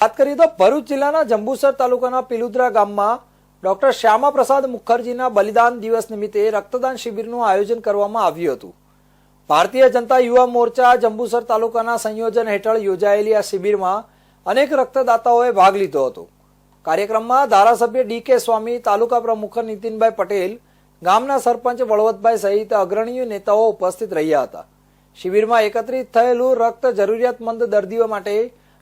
વાત કરીએ તો ભરૂચ જિલ્લાના જંબુસર તાલુકાના પિલુદ્રા ગામમાં ડોક્ટર શ્યામા પ્રસાદ મુખર્જીના બલિદાન દિવસ નિમિત્તે રક્તદાન શિબિરનું આયોજન કરવામાં આવ્યું હતું. ભારતીય જનતા યુવા મોરચા જંબુસર તાલુકાના સંયોજન હેઠળ યોજાયેલી આ શિબિરમાં અનેક રક્તદાતાઓએ ભાગ લીધો હતો. કાર્યક્રમમાં ધારાસભ્ય ડી કે સ્વામી, તાલુકા પ્રમુખ નીતિનભાઈ પટેલ, ગામના સરપંચ વળવતભાઈ સહિત અગ્રણીય નેતાઓ ઉપસ્થિત રહ્યા હતા. શિબિરમાં એકત્રિત થયેલું રક્ત જરૂરિયાતમંદ દર્દીઓ માટે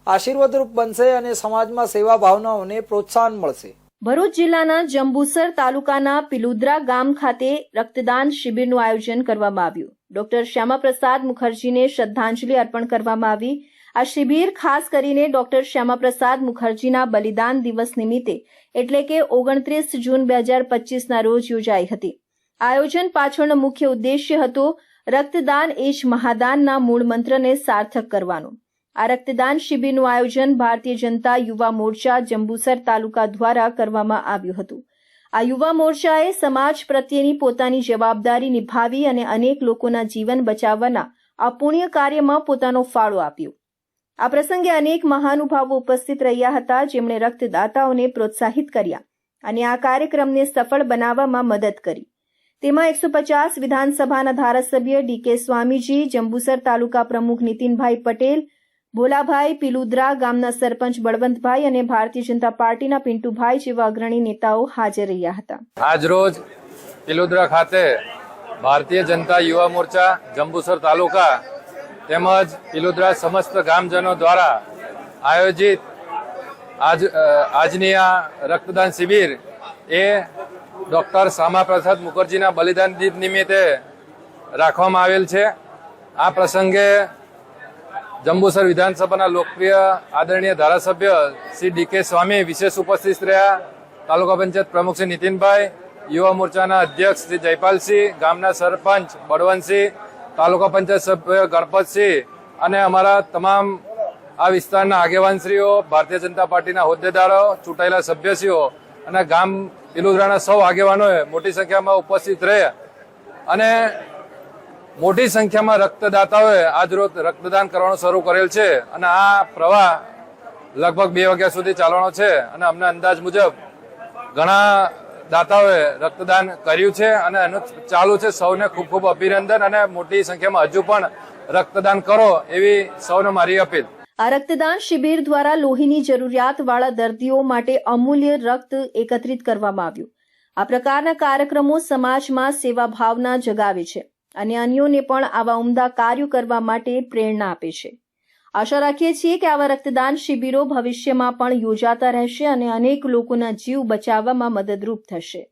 આશીર્વાદરૂપ બનશે અને સમાજમાં સેવા ભાવનાઓને પ્રોત્સાહન મળશે. ભરૂચ જિલ્લાના જંબુસર તાલુકાના પિલુદ્રા ગામ ખાતે રક્તદાન શિબિરનું આયોજન કરવામાં આવ્યું. ડોક્ટર શ્યામાપ્રસાદ મુખર્જીને શ્રદ્ધાંજલિ અર્પણ કરવામાં આવી. આ શિબિર ખાસ કરીને ડોક્ટર શ્યામાપ્રસાદ મુખર્જીના બલિદાન દિવસ નિમિત્તે, એટલે કે ઓગણત્રીસ જૂન બે હજાર પચીસના રોજ યોજાઈ હતી. આયોજન પાછળનો મુખ્ય ઉદ્દેશ્ય હતો રક્તદાન એ જ મહાદાનના મૂળ મંત્રને સાર્થક કરવાનો. આ રક્તદાન શિબિરનું આયોજન ભારતીય જનતા યુવા મોરચા જંબુસર તાલુકા દ્વારા કરવામાં આવ્યું હતું. આ યુવા મોરચાએ સમાજ પ્રત્યેની પોતાની જવાબદારી નિભાવી અને અનેક લોકોના જીવન બચાવવાના આ કાર્યમાં પોતાનો ફાળો આપ્યો. આ પ્રસંગે અનેક મહાનુભાવો ઉપસ્થિત રહ્યા હતા, જેમણે રક્તદાતાઓને પ્રોત્સાહિત કર્યા અને આ કાર્યક્રમને સફળ બનાવવામાં મદદ કરી. તેમાં એકસો પચાસ વિધાનસભાના ધારાસભ્ય ડી કે સ્વામીજી, જંબુસર તાલુકા પ્રમુખ નીતિનભાઈ પટેલ ભોલાભાઈ પિલુદ્રા ગામના સરપંચ બળવંતભાઈ અને ભારતીય જનતા પાર્ટીના પિન્ટુભાઈ જેવા અગ્રણી નેતાઓ હાજર રહ્યા હતા. આજરોજ પિલુદ્રા ખાતે ભારતીય જનતા યુવા મોરચા, જંબુસર તાલુકા તેમજ પિલુદ્રા સમસ્ત ગામજનો દ્વારા આયોજિત આજ આજની આ રક્તદાન શિબિર એ ડોક્ટર શ્યામાપ્રસાદ મુખર્જીના બલિદાન દિન નિમિત્તે રાખવામાં આવેલ છે. આ પ્રસંગે જંબુસર વિધાનસભાના લોકપ્રિય આદરણીય ધારાસભ્ય શ્રી ડીકે સ્વામી વિશેષ ઉપસ્થિત રહ્યા. તાલુકા પંચાયત પ્રમુખ શ્રી નીતિનભાઈ, યુવા મોરચાના અધ્યક્ષ શ્રી જયપાલસિંહ, ગામના સરપંચ બળવંતસિંહ, તાલુકા પંચાયત સભ્ય ગણપતસિંહ અને અમારા તમામ આ વિસ્તારના આગેવાનશ્રીઓ, ભારતીય જનતા પાર્ટીના હોદ્દેદારો, ચૂંટાયેલા સભ્યશ્રીઓ અને ગામ પિલુદરાના સૌ આગેવાનોએ મોટી સંખ્યામાં ઉપસ્થિત રહ્યા. અને મોટી સંખ્યામાં રક્તદાતાઓએ આજરોજ રક્તદાન કરવાનું શરૂ કરેલ છે અને આ પ્રવાહ લગભગ બે વાગ્યા સુધી ચાલવાનો છે અને અમને અંદાજ મુજબ ઘણા દાતાઓએ રક્તદાન કર્યું છે અને એનું ચાલુ છે. સૌને ખૂબ ખૂબ અભિનંદન અને મોટી સંખ્યામાં હજુ પણ રક્તદાન કરો એવી સૌને મારી અપીલ. આ રક્તદાન શિબિર દ્વારા લોહીની જરૂરિયાતવાળા દર્દીઓ માટે અમૂલ્ય રક્ત એકત્રિત કરવામાં આવ્યું. આ પ્રકારના કાર્યક્રમો સમાજમાં સેવા ભાવના જગાવે છે. અને અન્યોને પણ આવા ઉમદા કાર્યો કરવા માટે પ્રેરણા આપે છે. આશા રાખીએ છીએ કે આવા રક્તદાન શિબિરો ભવિષ્યમાં પણ યોજાતા રહેશે અને અનેક લોકોના જીવ બચાવવામાં મદદરૂપ થશે.